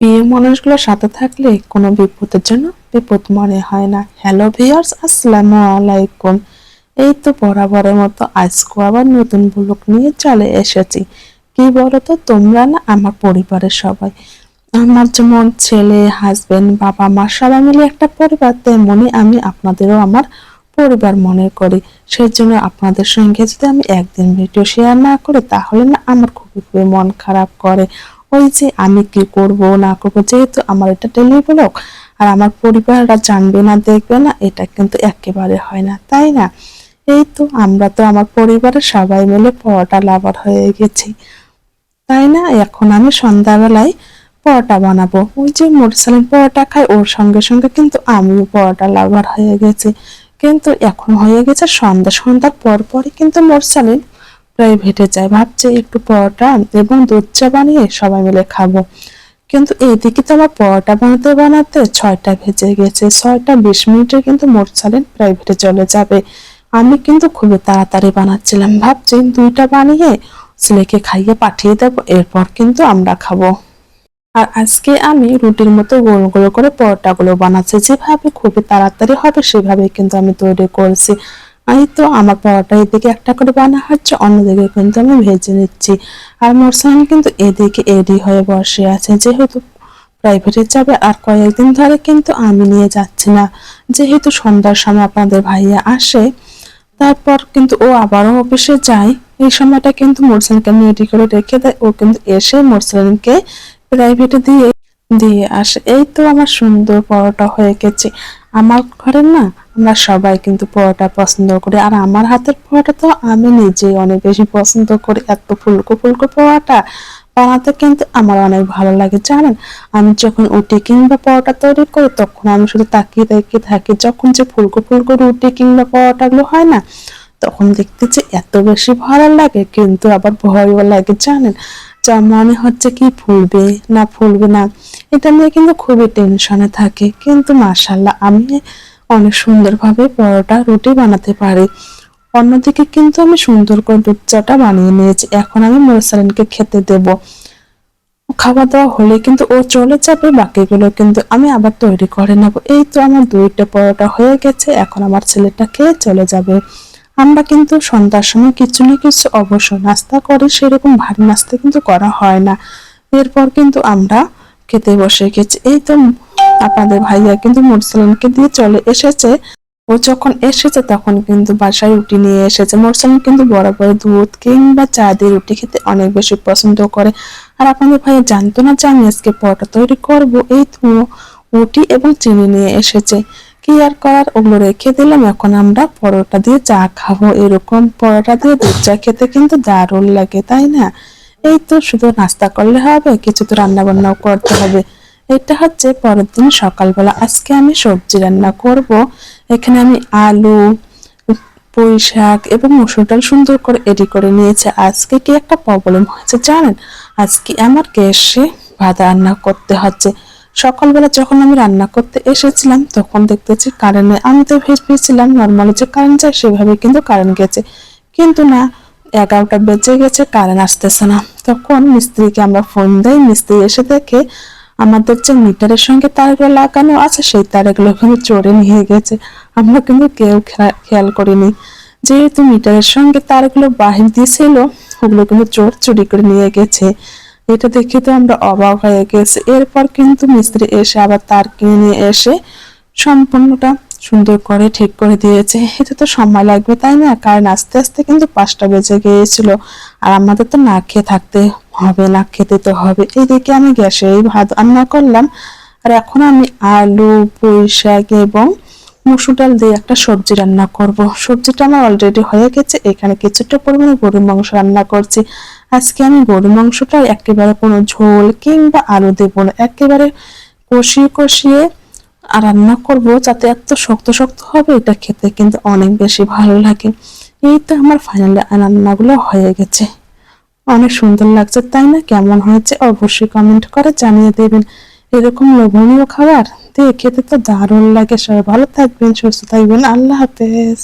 প্রিয় মানুষগুলোর সাথে থাকলে কোনো বিপদের জন্য বিপদ মনে হয় না। হ্যালো ভিউয়ার্স আসসালামু আলাইকুম। এই তো বরাবরের মতো আজকে আবার নতুন ব্লগ নিয়ে চলে এসেছি। কি বলতো, তোমরা না আমার পরিবারের সবাই। আমার যেমন ছেলে হাজবেন্ড বাবা, মা সবাই মিলে একটা পরিবার তেমনই আমি আপনাদেরও আমার পরিবার মনে করি। সেই জন্য আপনাদের সঙ্গে যদি আমি একদিন ভিডিও শেয়ার না করি, তাহলে না আমার খুবই খুবই মন খারাপ করে। ওই যে আমি কি করব, না করব, যেহেতু আমার এটা ডেলি ব্লগ আর আমার পরিবাররা জানবে না, দেখবে না, এটা কিন্তু একেবারে হয় না, তাই না? এই তো আমরা তো আমার পরিবারের সবাই মিলে পরোটা লাভার হয়ে গেছি, তাই না? এখন আমি সন্ধ্যাবেলায় পরোটা বানাবো। ওই যে মোটরসাইকেল পরোটা খাই ওর সঙ্গে সঙ্গে কিন্তু আমিও পরোটা লাভার হয়ে গেছি। কিন্তু এখন হয়ে গেছে সন্ধ্যা, সন্ধ্যার পর পরই কিন্তু মোটরসাইকেল প্রাইভেটে যায়। ভাবছে একটু পরোটা এবং দুধ চা বানিয়ে সবাই মিলে খাব। কিন্তু এইদিকে তো আমার পরোটা বানাতে বানাতে ছয়টা ভেজে গেছে। ছয়টা বিশ মিনিটে কিন্তু মোটরসাইকেল প্রাইভেটে চলে যাবে। আমি কিন্তু খুবই তাড়াতাড়ি বানাচ্ছিলাম। ভাবছি দুইটা বানিয়ে ছেলেকে খাইয়ে পাঠিয়ে দেবো, এরপর কিন্তু আমরা খাব। আর আজকে আমি রুটির মতো গোল গোল করে পরোটাগুলো বানাচ্ছি। যেভাবে খুবই তাড়াতাড়ি হবে সেভাবে কিন্তু আমি তৈরি করেছি। এই তো আমার পরোটা এদিকে একটা করে বানা হচ্ছে, অন্যদিকে কিন্তু আমি ভেজে নিচ্ছি। আর মোরসান কিন্তু এদিকে এডি হয়ে বসে আছে, যেহেতু প্রাইভেটে যাবে আর কয়েকদিন ধরে কিন্তু আমি নিয়ে যাচ্ছি না। যেহেতু সন্ধ্যার সময় আপনাদের ভাইয়া আসে, তারপর কিন্তু ও আবারও অফিসে যায়। এই সময়টা কিন্তু মোরসানকে আমি রেডি করে রেখে দেয় ও কিন্তু এসে মোরসানকে প্রাইভেটে দিয়ে দিয়ে আসে। এই তো আমার সুন্দর পরোটা হয়ে গেছে। আমার ঘরে না, আমরা সবাই কিন্তু পরোটা পছন্দ করি। আর আমার হাতের পরোটা তো আমি নিজেই অনেক বেশি পছন্দ করি। এত ফুলকো ফুলকো পরোটা বানাতে কিন্তু আমার অনেক ভালো লাগে, জানেন? আমি যখন উটি কিংবা পরোটা তৈরি করি, তখন আমি শুধু তাকিয়ে তাকিয়ে থাকি। যখন যে ফুলকো ফুলকো রুটি কিংবা পরোটাগুলো হয় না তখন দেখতে যে এত বেশি ভালো লাগে, কিন্তু আবার ভয়ও লাগে, জানেন? যা মনে হচ্ছে কি ফুলবে, না ফুলবে না, এটা নিয়ে কিন্তু খুবই টেনশনে থাকে। কিন্তু মাসাল্লাহ আমি অনেক সুন্দরভাবে পরোটা, রুটি বানাতে পারি। অন্যদিকে কিন্তু আমি সুন্দর করে দুধ চাটা বানিয়ে নিয়েছি। এখন আমি মোরসালিনকে খেতে দেব। খাওয়া দাওয়া হলে কিন্তু ও চলে যাবে, বাকিগুলো কিন্তু আমি আবার তৈরি করে নেব। এই তো আমার দুইটা পরোটা হয়ে গেছে, এখন আমার ছেলেটা খেয়ে চলে যাবে। আমরা কিন্তু সন্ধ্যার সময় কিছু না কিছু অবশ্য নাস্তা করে সেরকম ভারী নাস্তা কিন্তু করা হয় না। এরপর কিন্তু আমরা খেতে বসে গেছি। এই তো আপনাদের ভাইয়া কিন্তু মোরসালিনকে দিয়ে চলে এসেছে। ও যখন এসেছে তখন কিন্তু বাসায় রুটি নিয়ে এসেছে। মোরসালিন কিন্তু বরাবর দুধ কিংবা চা দিয়ে রুটি খেতে অনেক বেশি পছন্দ করে। আর আপনাদের ভাইয়া জানতো না যে আমি আজকে পরোটা তৈরি করব? এই রুটি এবং চিনি নিয়ে এসেছে। কি আর করার ওগুলো রেখে দিলাম। এখন আমরা পরোটা দিয়ে চা খাব। এরকম পরোটা দিয়ে দুধ চা খেতে কিন্তু দারুণ লাগে, তাই না? এই তো শুধু নাস্তা করলে হবে, কিছু তো রান্না বান্নাও করতে হবে। এটা হচ্ছে পরের দিন সকালবেলা। আজকে আমি সবজি রান্না করব। এখানে আমি আলু, পুঁই শাক এবং মসুর ডাল সুন্দর করে এডি করে নিয়েছে। আজকে কি একটা প্রবলেম হয়েছে জানেন? আজকে আমার গ্যাসে ভাত রান্না করতে হচ্ছে। সকালবেলা যখন আমি রান্না করতে এসেছিলাম, তখন দেখতেছি কারেন্ট নেই আমি তো ভেবেছিলাম নর্মালি যে কারেন্ট যায় সেভাবে কিন্তু কারেন্ট গেছে। কিন্তু না, এগারোটা বেজে গেছে কারেন্ট আসতেছে না। তখন মিস্ত্রিকে আমরা ফোন দেই, মিস্ত্রি এসে দেখে আমাদের যে মিটারের সঙ্গে তারগুলো লাগানো আছে, সেই তারগুলো কিন্তু চড়ে নিয়ে গেছে। আমরা কিন্তু কেউ খেয়াল করিনি। যেহেতু মিটারের সঙ্গে তারগুলো বাহির দিয়েছিল, ওগুলো কিন্তু চোর চুরি করে নিয়ে গেছে। এটা দেখে তো আমরা অবাক হয়ে গেছি। এরপর কিন্তু মিস্ত্রি এসে আবার তার কিনে নিয়ে এসে সম্পূর্ণটা সুন্দর করে ঠিক করে দিয়েছে। এতে তো সময় লাগবে, তাই না? কারণ আস্তে আস্তে কিন্তু পাঁচটা বেজে গিয়েছিল। আর আমাদের তো না খেয়ে থাকতে হবে, না খেতে তো হবে। এইদিকে আমি গ্যাসে এই ভাত রান্না করলাম। আর এখন আমি আলু পুঁই শাক এবং মুসুর ডাল দিয়ে একটা সবজি রান্না করব। সবজিটা আমার অলরেডি হয়ে গেছে, এখানে কিছুটা পরিমাণে গরুর মাংস রান্না করছি। আজকে আমি গরুর মাংসটা একেবারে কোনো ঝোল কিংবা আলু দেব না, একেবারে কষিয়ে কষিয়ে আর রান্না করব যাতে এত শক্ত শক্ত হবে এটা খেতে কিন্তু অনেক বেশি ভালো লাগে। এই তো আমার ফাইনাল রান্নাগুলো হয়ে গেছে। অনেক সুন্দর লাগছে, তাই না? কেমন হয়েছে? অবশ্যই কমেন্ট করে জানিয়ে দেবেন। এরকম লোভনীয় খাবার? দিয়ে খেতে তো দারুণ লাগে। সবাই ভালো থাকবেন, সুস্থ থাকবেন। আল্লাহ হাফেজ।